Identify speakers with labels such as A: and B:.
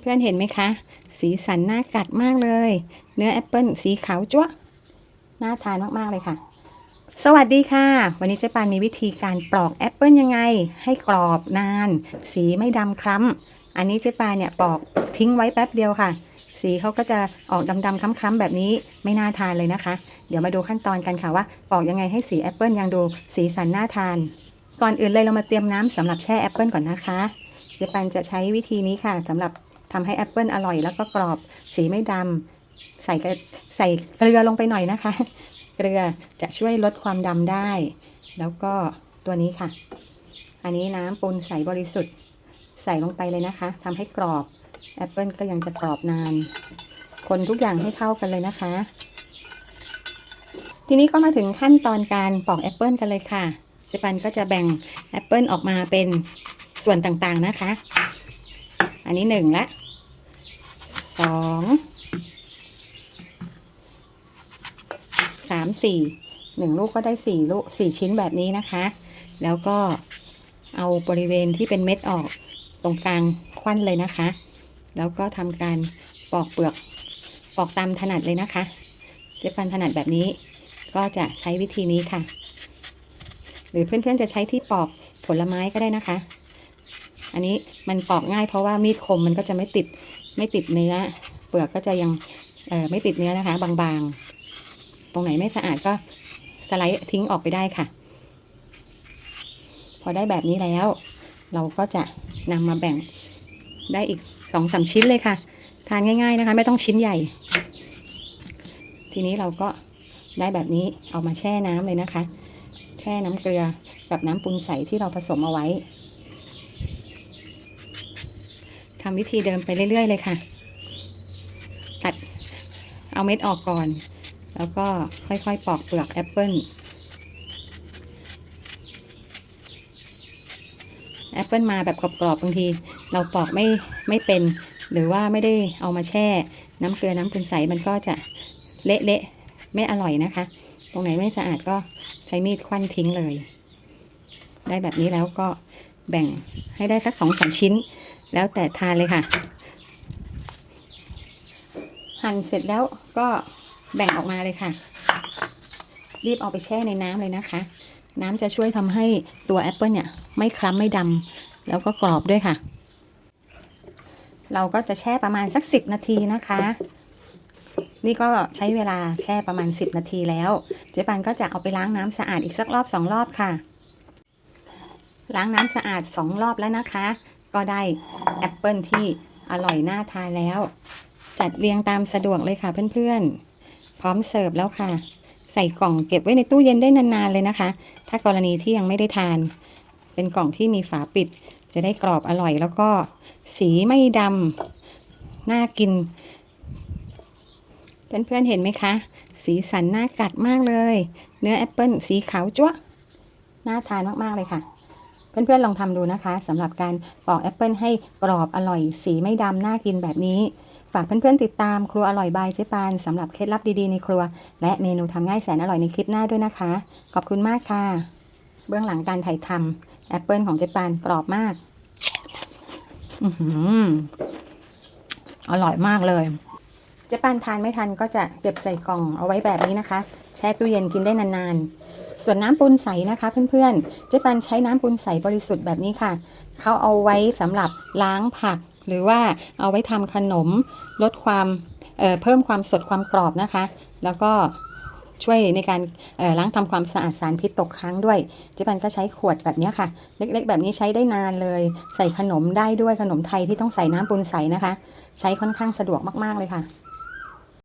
A: เพื่อนๆเห็นไหมคะ สีสันน่ากัดมากเลย เนื้อแอปเปิลสีขาวจั๊วะน่าทานมากๆเลยค่ะ สวัสดีค่ะ วันนี้เจ๊ปานมีวิธีการปลอกแอปเปิลยังไง ให้กรอบนาน สีไม่ดำคล้ำอันนี้เจ๊ปานเนี่ยปลอกทิ้งไว้แป๊บเดียวค่ะ สีเขาก็จะออกดำๆคล้ำๆแบบนี้ไม่น่าทานเลยนะคะ เดี๋ยวมาดูขั้นตอนกันค่ะว่าปลอกยังไงให้สีแอปเปิลยังดูสีสันน่าทาน ก่อนอื่นเลยเรามาเตรียมน้ำสำหรับแช่แอปเปิลก่อนนะคะเจ๊ปานจะใช้วิธีนี้ค่ะสำหรับ ทำให้แอปเปิลอร่อยแล้วก็กรอบสีไม่ดำใส่ใส่เกลือลงไปหน่อยนะคะ เกลือจะช่วยลดความดำได้ แล้วก็ตัวนี้ค่ะ อันนี้น้ำปูนใสบริสุทธิ์ใส่ลงไปเลยนะคะทำให้กรอบแอปเปิลก็ยังจะกรอบนาน คนทุกอย่างให้เข้ากันเลยนะคะ ทีนี้ก็มาถึงขั้นตอนการปอกแอปเปิลกันเลยค่ะเจปันก็จะแบ่งแอปเปิลออกมาเป็นส่วนต่างๆนะคะ อันนี้หนึ่งละสอง สามสี่หนึ่งลูกก็ได้สี่ลูกสี่ชิ้นแบบนี้นะคะ แล้วก็เอาบริเวณที่เป็นเม็ดออกตรงกลางควันเลยนะคะ แล้วก็ทำการปอกเปลือกปอกตามถนัดเลยนะคะเจ๊ปันถนัดแบบนี้ ก็จะใช้วิธีนี้ค่ะ หรือเพื่อนๆจะใช้ที่ปอกผลไม้ก็ได้นะคะ อันนี้มันปอกง่ายเพราะว่ามีดคมมันก็จะไม่ติดไม่ติดเนื้อ เปลือกก็จะยังไม่ติดเนื้อนะคะ บางๆ ตรงไหนไม่สะอาดก็สไลด์ทิ้งออกไปได้ค่ะ พอได้แบบนี้แล้ว เราก็จะนำมาแบ่งได้อีกสองสามชิ้นเลยค่ะ ทานง่ายๆนะคะ ไม่ต้องชิ้นใหญ่ ทีนี้เราก็ได้แบบนี้เอามาแช่น้ำเลยนะคะ แช่น้ำเกลือกับน้ำปูนใสที่เราผสมเอาไว้ทำวิธีเดิมไปเรื่อย ๆ เลยค่ะ ตัดเอาเม็ดออกก่อน แล้วก็ค่อยๆปอกเปลือกแอปเปิลแอปเปิลมาแบบกรอบๆบางที เราปอกไม่ไม่เป็น หรือว่าไม่ได้เอามาแช่ น้ำเกลือน้ำปูนใสมันก็จะเละๆไม่อร่อยนะคะ ตรงไหนไม่สะอาดก็ใช้มีดคว้นทิ้งเลย ได้แบบนี้แล้วก็แบ่งให้ได้สักสองสามชิ้น แล้วแต่ทานเลยค่ะ หั่นเสร็จแล้วก็ แบ่งออกมาเลยค่ะ รีบเอาไปแช่ในน้ำเลยนะคะ น้ำจะช่วยทำให้ตัวแอปเปิลเนี่ย ไม่คล้ำไม่ดำแล้วก็กรอบด้วยค่ะ เราก็จะแช่ประมาณสักสิบนาทีนะคะ นี่ก็ใช้เวลาแช่ประมาณ 10 นาทีแล้ว เจ๊ปันก็จะเอาไปล้างน้ำสะอาดอีกสักรอบสองรอบค่ะ ล้างน้ำสะอาดสองรอบแล้วนะคะ ก็ได้แอปเปิลที่อร่อยน่าทานแล้ว จัดเรียงตามสะดวกเลยค่ะเพื่อนๆ พร้อมเสิร์ฟแล้วค่ะ ใส่กล่องเก็บไว้ในตู้เย็นได้นานๆเลยนะคะ ถ้ากรณีที่ยังไม่ได้ทาน เป็นกล่องที่มีฝาปิด จะได้กรอบอร่อย แล้วก็สีไม่ดำน่ากิน เพื่อนๆเห็นไหมคะ สีสันน่ากัดมากเลย เนื้อแอปเปิลสีขาวจั๊วะน่าทานมากๆเลยค่ะเพื่อนๆลองทำดูนะคะสำหรับการปอกแอปเปิลให้กรอบอร่อย สีไม่ดำน่ากินแบบนี้ ฝากเพื่อนๆติดตามครัวอร่อยบายเจ๊ปานสำหรับเคล็ดลับดีๆในครัว และเมนูทำง่ายแสนอร่อยในคลิปหน้าด้วยนะคะ ขอบคุณมากค่ะ เบื้องหลังการถ่ายทำแอปเปิลของเจ๊ปานกรอบมาก อืออร่อยมากเลยเจ๊ปานทานไม่ทันก็จะเก็บใส่กล่องเอาไว้แบบนี้นะคะ แช่ตู้เย็นกินได้นานๆ ส่วนน้ำปูนใสนะคะ เพื่อนๆเจ๊ปานใช้น้ำปูนใสบริสุทธิ์แบบนี้ค่ะเขาเอาไว้สำหรับล้างผัก หรือว่าเอาไว้ทำขนมลดความเเพิ่มความสดความกรอบนะคะ แล้วก็ช่วยในการล้างทำความสะอาดสารพิษตกค้างด้วย เจ๊ปันก็ใช้ขวดแบบนี้ค่ะ เล็กๆ แบบนี้ใช้ได้นานเลย ใส่ขนมได้ด้วยขนมไทยที่ต้องใส่น้ำปูนใสนะคะ ใช้ค่อนข้างสะดวกมากๆเลยค่ะ